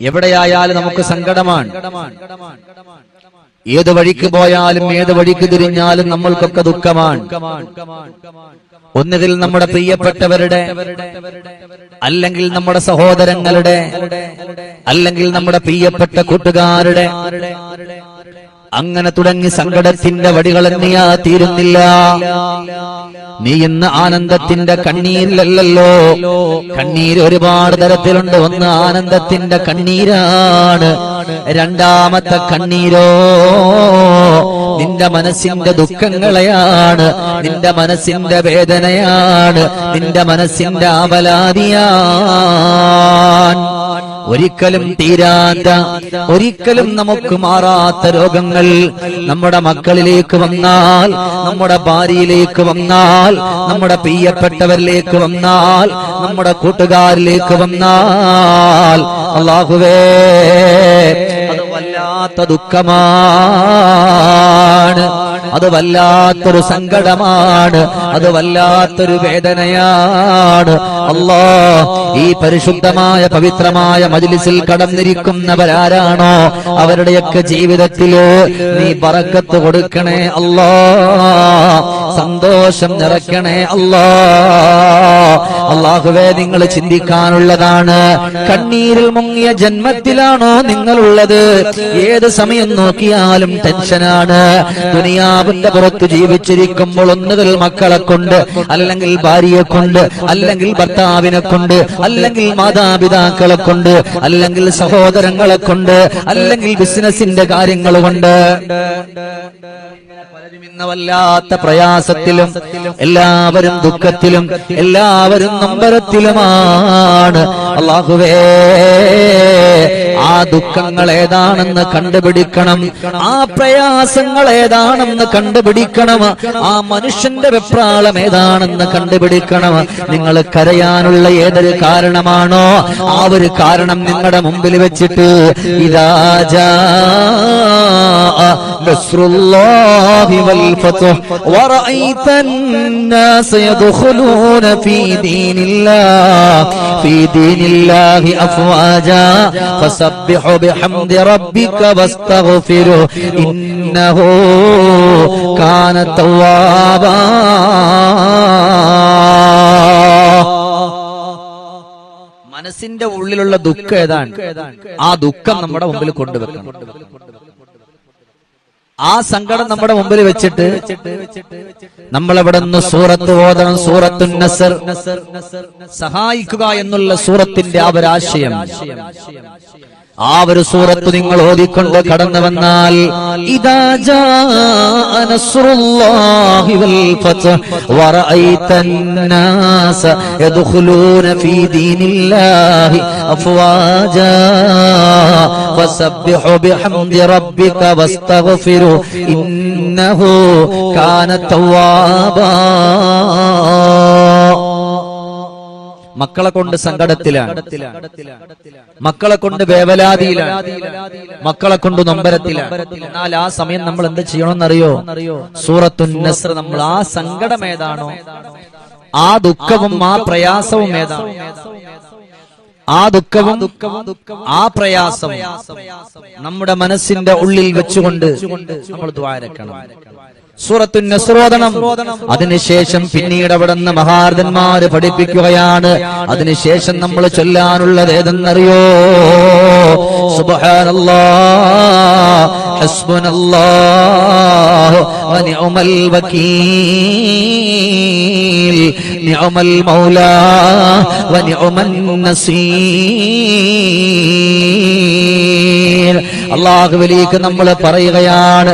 എവിടെയായാലും നമുക്ക് സങ്കടമാണ്. ഏത് വഴിക്ക് പോയാലും ഏത് വഴിക്ക് തിരിഞ്ഞാലും നമ്മൾക്കൊക്കെ ദുഃഖമാണ്. ഒന്നുകിൽ നമ്മുടെ പ്രിയപ്പെട്ടവരുടെ അല്ലെങ്കിൽ നമ്മുടെ സഹോദരങ്ങളുടെ അല്ലെങ്കിൽ നമ്മുടെ പ്രിയപ്പെട്ട കൂട്ടുകാരുടെ അങ്ങനെ തുടങ്ങി സങ്കടത്തിന്റെ വടികൾ എന്നെയാ തീരുന്നില്ല. നീ ഇന്ന് ആനന്ദത്തിന്റെ കണ്ണീരിലല്ലോ കണ്ണീര് ഒരുപാട് തരത്തിലുണ്ട്. ഒന്ന് ആനന്ദത്തിന്റെ കണ്ണീരാണ്. രണ്ടാമത്തെ കണ്ണീരോ നിന്റെ മനസ്സിന്റെ ദുഃഖങ്ങളെയാണ്. നിന്റെ മനസ്സിന്റെ വേദനയാണ്. നിന്റെ മനസ്സിന്റെ ആവലാതിയാണ് ഒരിക്കലും തീരാത്ത ഒരിക്കലും നമുക്ക് മാറാത്ത രോഗങ്ങൾ നമ്മുടെ മക്കളിലേക്ക് വന്നാൽ നമ്മുടെ ഭാര്യയിലേക്ക് വന്നാൽ നമ്മുടെ പ്രിയപ്പെട്ടവരിലേക്ക് വന്നാൽ നമ്മുടെ കൂട്ടുകാരിലേക്ക് വന്നാൽ അള്ളാഹുവേ അത് വല്ലാത്ത ദുഃഖമാണ്. അത് വല്ലാത്തൊരു സങ്കടമാണ്. അത് വല്ലാത്തൊരു വേദനയാണ്. അല്ലാ ഈ പരിശുദ്ധമായ പവിത്രമായ മജ്ലിസിൽ കടന്നിരിക്കുന്നവരാരാണോ? അവരുടെയൊക്കെ ജീവിതത്തിൽ നീ പറക്കത്ത് കൊടുക്കണേ അല്ലാ സന്തോഷം നിറയ്ക്കണേ അല്ലാ. അള്ളാഹുവേ നിങ്ങൾ ചിന്തിക്കാനുള്ളതാണ്. കണ്ണീരിൽ മുങ്ങിയ ജന്മത്തിലാണോ നിങ്ങളുള്ളത്? ഏത് സമയം നോക്കിയാലും ടെൻഷനാണ്. ദുനിയാവിന്റെ പുറത്ത് ജീവിച്ചിരിക്കുമ്പോൾ ഒന്നുകിൽ മക്കളെ കൊണ്ട് അല്ലെങ്കിൽ ഭാര്യയെ കൊണ്ട് അല്ലെങ്കിൽ ഭർത്താവിനെ കൊണ്ട് അല്ലെങ്കിൽ മാതാപിതാക്കളെ കൊണ്ട് അല്ലെങ്കിൽ സഹോദരങ്ങളെ കൊണ്ട് അല്ലെങ്കിൽ ബിസിനസിന്റെ കാര്യങ്ങൾ കൊണ്ട്. വല്ലാത്ത പ്രയാസത്തിലും എല്ലാവരും ദുഃഖത്തിലും എല്ലാവരും നമ്പരത്തിലുമാണ് അള്ളാഹുവേ ആ ദുഃഖങ്ങൾ ഏതാണെന്ന് കണ്ടുപിടിക്കണം ആ പ്രയാസങ്ങൾ ഏതാണെന്ന് കണ്ടുപിടിക്കണം ആ മനുഷ്യന്റെ വെപ്രാളം ഏതാണെന്ന് കണ്ടുപിടിക്കണം നിങ്ങൾ കരയാനുള്ള ഏതൊരു കാരണമാണോ ആ ഒരു കാരണം നിങ്ങളുടെ മുമ്പിൽ വെച്ചിട്ട് ഇതാ ജാ نصر الله والفتح ورأيت الناس يدخلون في دين الله في دين الله أفواجا فسبح بحمد ربك واستغفره إنه كان توابا മനസ്സിന്റെ ഉള്ളിലുള്ള ദുഃഖം ഏതാണ് ആ ദുഃഖം നമ്മുടെ മുമ്പിൽ കൊണ്ടുവെക്കണം ആ സങ്കടം നമ്മുടെ മുമ്പിൽ വെച്ചിട്ട് നമ്മളവിടെ നിന്ന് സൂറത്ത് ഓതണം സൂറത്തു സഹായിക്കുക എന്നുള്ള സൂറത്തിന്റെ ആ ഒരു ആശയം. ആ ഒരു സൂറത്ത് നിങ്ങൾ ഓതിക്കൊണ്ട് കടന്നു വന്നാൽ ഇന്നഹു കാന നസ്റുല്ലാഹി മക്കളെ കൊണ്ട് സങ്കടത്തിലാണ്. മക്കളെ കൊണ്ട് വേവലാതിയിലാണ്. മക്കളെ കൊണ്ട് നൊമ്പരത്തിലാണ്. എന്നാൽ ആ സമയം നമ്മൾ എന്ത് ചെയ്യണമെന്നറിയോ? സൂറത്തുൻ നസ്ർ നമ്മൾ ആ സങ്കടം ഏതാണോ ആ ദുഃഖവും ആ പ്രയാസവും ഏതാണ്? ആ ദുഃഖവും ആ പ്രയാസവും നമ്മുടെ മനസ്സിന്റെ ഉള്ളിൽ വെച്ചുകൊണ്ട് നമ്മൾ ദ്വാരക്കണം. സൂറത്തു നസ്രോദനം അതിനുശേഷം പിന്നീട് അവിടുന്ന് മഹാർദന്മാര് പഠിപ്പിക്കുകയാണ്. അതിനുശേഷം നമ്മൾ ചൊല്ലാനുള്ളത് ഏതെന്നറിയോ? സുബഹാനല്ലാ വകീൽ മൗലാ നസീർ. അള്ളാഹുവിലേക്ക് നമ്മൾ പറയുകയാണ്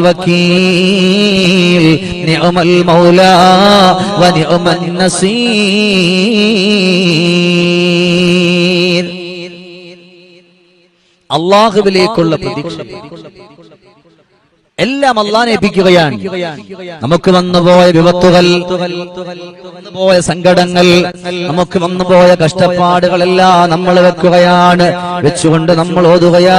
വകീൽ മൗലാ നസീർ. അള്ളാഹുവിലേക്കുള്ള പ്രതീക്ഷ. എല്ലാം അള്ളാനെ ഏൽപ്പിക്കുകയാണ് നമുക്ക് വന്നുപോയ വിപത്തുകൾ വന്നുപോയ സങ്കടങ്ങൾ നമുക്ക് വന്നുപോയ കഷ്ടപ്പാടുകളെല്ലാം നമ്മൾ വെക്കുകയാണ്. വെച്ചുകൊണ്ട് നമ്മൾ ഓതുകയാ.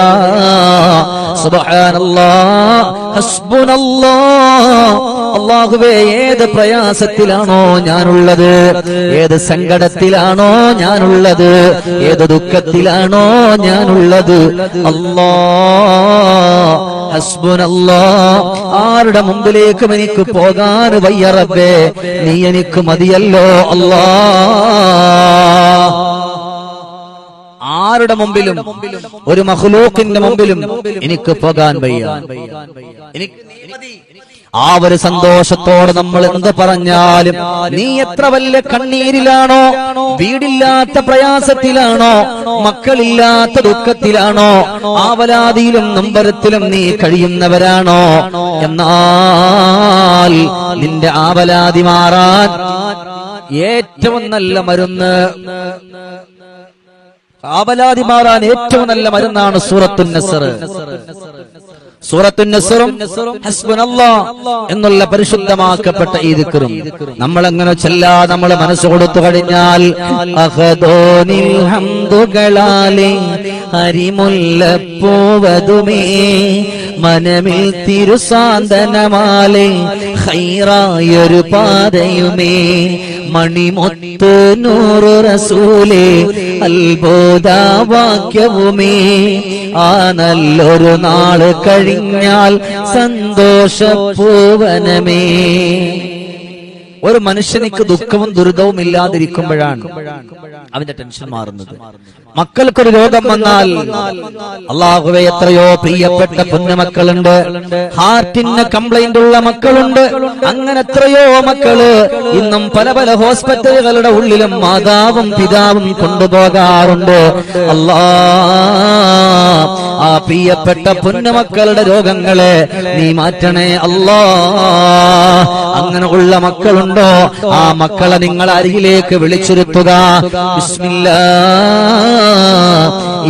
അള്ളാഹുവേ ഏത് പ്രയാസത്തിലാണോ ഞാനുള്ളത്? ഏത് സങ്കടത്തിലാണോ ഞാനുള്ളത്? ഏത് ദുഃഖത്തിലാണോ ഞാനുള്ളത്? അല്ലാ. ആരുടെ മുമ്പിലേക്കും എനിക്ക് പോകാൻ വയ്യ റബ്ബേ നീ എനിക്ക് മതിയല്ലോ അല്ലാ ആരുടെ മുമ്പിലും ഒരു മഹ്ലൂക്കിന്റെ മുമ്പിലും എനിക്ക് പോകാൻ വയ്യ എനിക്ക്. ആ ഒരു സന്തോഷത്തോടെ നമ്മൾ എന്ത് പറഞ്ഞാലും നീ എത്ര വല്ല കണ്ണീരിലാണോ വീടില്ലാത്ത പ്രയാസത്തിലാണോ മക്കളില്ലാത്ത ദുഃഖത്തിലാണോ ആവലാതിയിലും നമ്പരത്തിലും നീ കഴിയുന്നവരാണോ? എന്നാൽ നിന്റെ ആവലാതി മാറാൻ ഏറ്റവും നല്ല മരുന്ന് ആവലാതി മാറാൻ ഏറ്റവും നല്ല മരുന്നാണ് സൂറത്തുൻ നസർ. സൂറത്തുൻ നസറും എന്നുള്ള പരിശുദ്ധമാക്കപ്പെട്ട ഈ ദിക്കറും നമ്മൾ എങ്ങനെ ചെല്ലാ നമ്മൾ മനസ്സ് കൊടുത്തു കഴിഞ്ഞാൽ ഹരിമുല്ലപ്പൂവതുമേ മനമിൽ തിരുസാന്തനമാലെ ഹൈറായൊരു പാതയുമേ. മണിമൊത്ത് നൂറു റസൂലേ അത്ഭുതവാക്യവുമേ. ആ നല്ലൊരു നാൾ കഴിഞ്ഞാൽ സന്തോഷപൂവനമേ ഒരു മനുഷ്യനിക്ക് ദുഃഖവും ദുരിതവും ഇല്ലാതിരിക്കുമ്പോഴാണ് അവന്റെ ടെൻഷൻ മാറുന്നത്. മക്കൾക്കൊരു രോഗം വന്നാൽ അള്ളാഹുവെ എത്രയോ പ്രിയപ്പെട്ട കുഞ്ഞുമക്കളുണ്ട് ഹാർട്ടിന് കംപ്ലൈന്റ് ഉള്ള മക്കളുണ്ട്. അങ്ങനെ എത്രയോ മക്കൾ ഇന്നും പല പല ഹോസ്പിറ്റലുകളുടെ ഉള്ളിലും മാതാവും പിതാവും കൊണ്ടുപോകാറുണ്ട്. അല്ലാ ആ പ്രിയപ്പെട്ട പൊന്നുമക്കളുടെ രോഗങ്ങളെ നീ മാറ്റണേ അല്ലാ. അങ്ങനെ ഉള്ള മക്കളുണ്ടോ? ആ മക്കളെ നിങ്ങൾ അരികിലേക്ക് വിളിച്ചിരുത്തുക. ബിസ്മില്ലാ.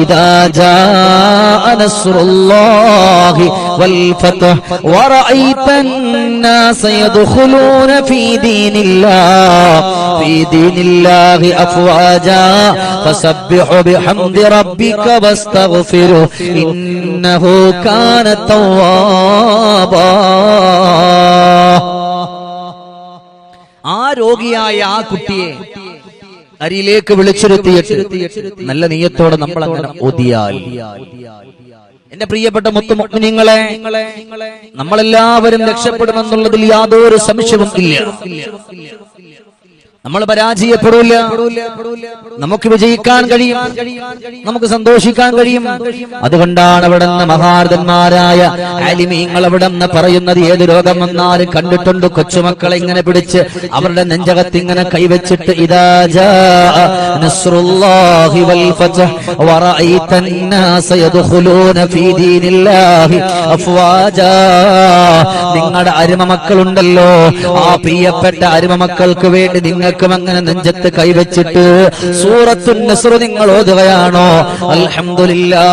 ഇദാ ജാഅ നസ്റുല്ലാഹി വൽ ഫത്ഹ് വറഅയ്ത الناس يدخلون في دين الله في دين الله أفواجا فسبح بحمد ربك واستغفره إنه كان توابا ആ രോഗിയായ ആ കുട്ടിയെ അരിയിലേക്ക് വിളിച്ചിരുത്തിയിട്ട് നല്ല നീയത്തോടെ നമ്മൾ അങ്ങനെ ഒതിയാൽ എന്റെ പ്രിയപ്പെട്ട മുത്തുമുക്മിനിങ്ങളെ നമ്മളെല്ലാവരും രക്ഷപ്പെടുമെന്നുള്ളതിൽ യാതൊരു സംശയവും ഇല്ല. നമ്മൾ പരാജയപ്പെടില്ല നമുക്ക് വിജയിക്കാൻ കഴിയും. നമുക്ക് സന്തോഷിക്കാൻ കഴിയും. അതുകൊണ്ടാണ് അവിടെ നിന്ന് മഹാരഥന്മാരായ അലിമീങ്ങൾ അവിടെ നിന്ന് പറയുന്നത് ഏത് രോഗം വന്നാലും കണ്ടിട്ടുണ്ട് കൊച്ചുമക്കളെ ഇങ്ങനെ പിടിച്ച് അവരുടെ നെഞ്ചകത്ത് ഇങ്ങനെ കൈവച്ചിട്ട് നിങ്ങളുടെ അരുമ മക്കളുണ്ടല്ലോ. ആ പ്രിയപ്പെട്ട അരുമ മക്കൾക്ക് വേണ്ടി നിങ്ങൾ നിങ്ങൾക്കും അങ്ങനെ നെഞ്ചത്ത് കൈവച്ചിട്ട് സൂറത്തു നസ്ർ നിങ്ങൾ ഓതുകയാണോ? അൽഹംദുലില്ലാ.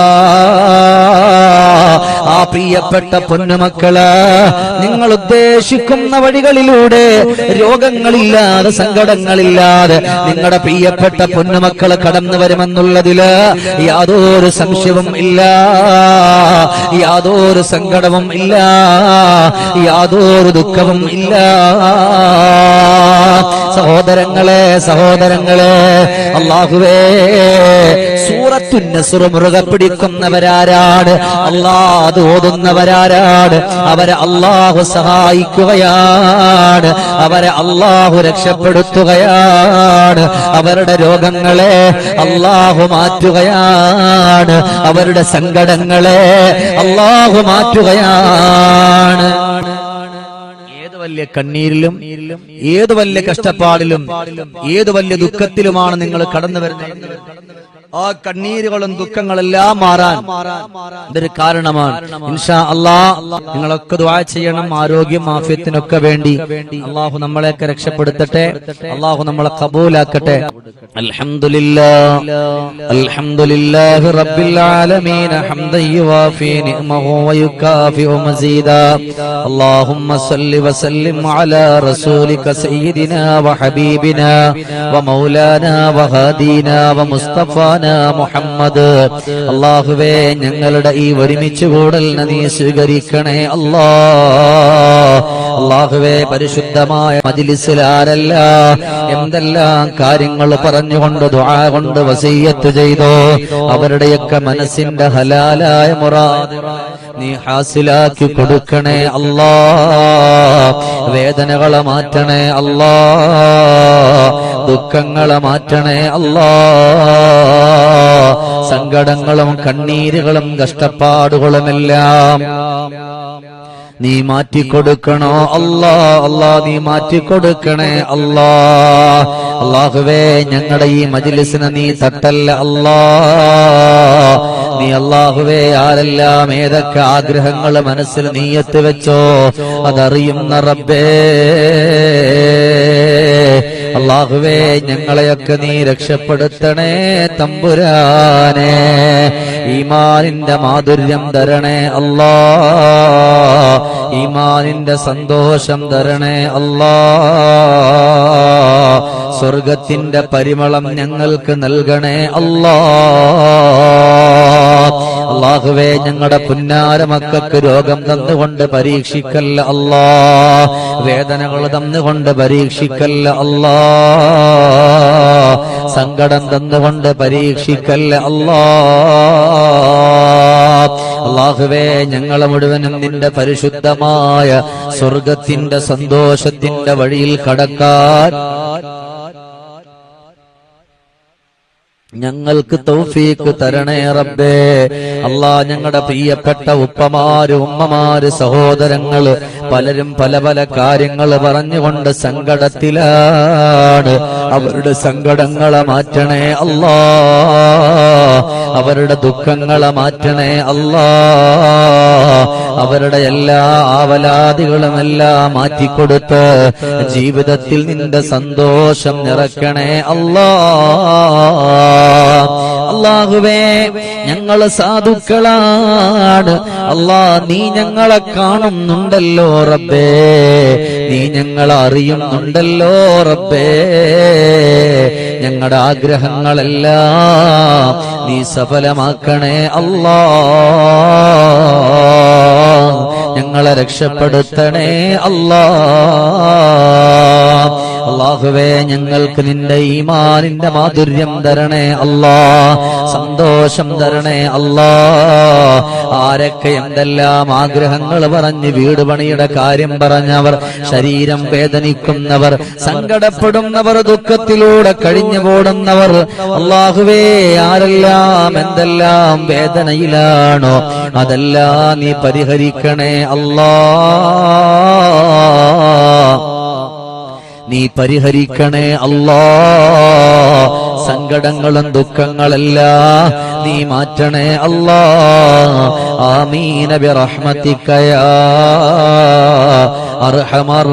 ആ പ്രിയപ്പെട്ട പൊന്നുമക്കൾ നിങ്ങൾ ഉദ്ദേശിക്കുന്ന വഴികളിലൂടെ രോഗങ്ങളില്ലാതെ സങ്കടങ്ങളില്ലാതെ നിങ്ങളുടെ പ്രിയപ്പെട്ട പൊന്നുമക്കൾ കടന്നു വരുമെന്നുള്ളതിൽ യാതൊരു സംശയവും ഇല്ല. യാതൊരു സങ്കടവും ഇല്ല. യാതൊരു ദുഃഖവും ഇല്ല. സഹോദരങ്ങളെ സഹോദരങ്ങളെ അള്ളാഹുവേ സൂറത്തുന്നസുറ മുറുകെ പിടിക്കുന്നവരാരാണ് അള്ളാഹ് ഓതുന്നവരാരാണ് അവരെ അള്ളാഹു സഹായിക്കുകയാണ് അവരെ അള്ളാഹു രക്ഷപ്പെടുത്തുകയാണ് അവരുടെ രോഗങ്ങളെ അള്ളാഹു മാറ്റുകയാണ് അവരുടെ സങ്കടങ്ങളെ അള്ളാഹു മാറ്റുകയാണ്. വലിയ കണ്ണീരിലും ഏത് വലിയ കഷ്ടപ്പാടിലും ഏത് വലിയ ദുഃഖത്തിലുമാണ് നിങ്ങൾ കടന്നു വരുന്നത്? ആ കണ്ണീരുകളും ദുഃഖങ്ങളെല്ലാം മാറാൻ ഇതൊരു കാരണമാണ്. ഇൻഷാ അള്ളാ നിങ്ങളൊക്കെ ദ്വാ ചെയ്യണം ആരോഗ്യം ആഫ്യത്തിനൊക്കെ വേണ്ടി. അള്ളാഹു നമ്മളെയൊക്കെ രക്ഷപ്പെടുത്തട്ടെ. അള്ളാഹു നമ്മളെ കബൂലാക്കട്ടെ അൽഹംദുലില്ലാ അൽഹംദുലില്ലാഹി റബ്ബിൽ ആലമീൻ അല്ലാഹുമ്മ സല്ലി വസല്ലിം അലാ റസൂലിക സയ്യിദിനാ മുഹമ്മദ്. അള്ളാഹുവേ ഞങ്ങളുടെ ഈ ഒരുമിച്ച് കൂടലിനെ നീ സ്വീകരിക്കണേ അല്ലാ. അള്ളാഹുവേ പരിശുദ്ധമായ മജിലിസിൽ ആരല്ല എന്തെല്ലാം കാര്യങ്ങൾ പറഞ്ഞുകൊണ്ട് ദുആ കൊണ്ട് വസീയത്ത് ചെയ്തോ അവരുടെയൊക്കെ മനസ്സിന്റെ ഹലാലായ മുറാദ്. നീ ഹാസിലാക്കി കൊടുക്കണേ അല്ലാ. വേദനകളെ മാറ്റണേ അല്ലാ. ദുഃഖങ്ങളെ മാറ്റണേ അല്ലാ. സങ്കടങ്ങളും കണ്ണീരുകളും കഷ്ടപ്പാടുകളുമെല്ലാം നീ മാറ്റിക്കൊടുക്കണോ അല്ലാ അല്ലാ നീ മാറ്റിക്കൊടുക്കണേ അല്ലാ. അള്ളാഹുവേ ഞങ്ങളുടെ ഈ മജിലിസിനെ നീ തട്ടല്ല അല്ലാ. നീ അള്ളാഹുവേ ആരെല്ലാം ഏതൊക്കെ ആഗ്രഹങ്ങൾ മനസ്സിൽ നീയത്ത് വെച്ചോ അതറിയുന്ന റബ്ബേ. അള്ളാഹുവേ ഞങ്ങളെയൊക്കെ നീ രക്ഷപ്പെടുത്തണേ തമ്പുരാനെ. ഈമാനിന്റെ മാധുര്യം തരണേ അല്ലാ. ഈമാനിന്റെ സന്തോഷം തരണേ അല്ലാ. സ്വർഗത്തിന്റെ പരിമളം ഞങ്ങൾക്ക് നൽകണേ അല്ലാ. അള്ളാഹുവേ ഞങ്ങളുടെ പുന്നാര മക്കൾക്ക് രോഗം തന്നുകൊണ്ട് പരീക്ഷിക്കല്ല അല്ലാ. വേദനകൾ തന്നുകൊണ്ട് പരീക്ഷിക്കല്ല അല്ലാ. സങ്കടം തന്നുകൊണ്ട് പരീക്ഷിക്കല്ല അല്ലാ. അള്ളാഹുവേ ഞങ്ങളെ മുഴുവനും നിന്റെ പരിശുദ്ധമായ സ്വർഗത്തിന്റെ സന്തോഷത്തിന്റെ വഴിയിൽ കടക്കാൻ ഞങ്ങൾക്ക് തൗഫീക്ക് തരണേ റബ്ബേ. അല്ലാ ഞങ്ങളുടെ പ്രിയപ്പെട്ട ഉപ്പമാര് ഉമ്മമാര് സഹോദരങ്ങൾ പലരും പല പല കാര്യങ്ങൾ പറഞ്ഞുകൊണ്ട് സങ്കടത്തിലാണ്. അവരുടെ സങ്കടങ്ങളെ മാറ്റണേ അല്ലാ അവരുടെ ദുഃഖങ്ങളെ മാറ്റണേ അല്ലാ അവരുടെ എല്ലാ ആവലാദികളും എല്ലാം മാറ്റിക്കൊടുത്ത് ജീവിതത്തിൽ നിന്റെ സന്തോഷം നിറക്കണേ അല്ലാ അള്ളാഹുവേ ഞങ്ങൾ സാധുക്കളാണ്. അള്ളാ നീ ഞങ്ങളെ കാണുന്നുണ്ടല്ലോ റബ്ബേ. നീ ഞങ്ങളെ അറിയുന്നുണ്ടല്ലോ റബ്ബേ. ഞങ്ങളുടെ ആഗ്രഹങ്ങളെല്ലാം നീ സഫലമാക്കണേ അല്ലാ ഞങ്ങളെ രക്ഷപ്പെടുത്തണേ അല്ലാ അള്ളാഹുവേ ഞങ്ങൾക്ക് നിന്റെ ഈമാനിന്റെ മാധുര്യം തരണേ അല്ലാ. സന്തോഷം തരണേ അല്ലാ. ആരൊക്കെ എന്തെല്ലാം ആഗ്രഹങ്ങൾ പറഞ്ഞ് വീട് പണിയുടെ കാര്യം പറഞ്ഞവർ ശരീരം വേദനിക്കുന്നവർ സങ്കടപ്പെടുന്നവർ ദുഃഖത്തിലൂടെ കഴിഞ്ഞു പോടുന്നവർ അള്ളാഹുവേ ആരെല്ലാം എന്തെല്ലാം വേദനയിലാണോ അതെല്ലാം നീ പരിഹരിക്കണേ അല്ലാ. നീ പരിഹരിക്കണേ അല്ലാ. സങ്കടങ്ങളും ദുഃഖങ്ങളല്ല നീ മാറ്റണേ അല്ലാ. ആമീന ബിറഹ്മതിക യാ അർഹമർ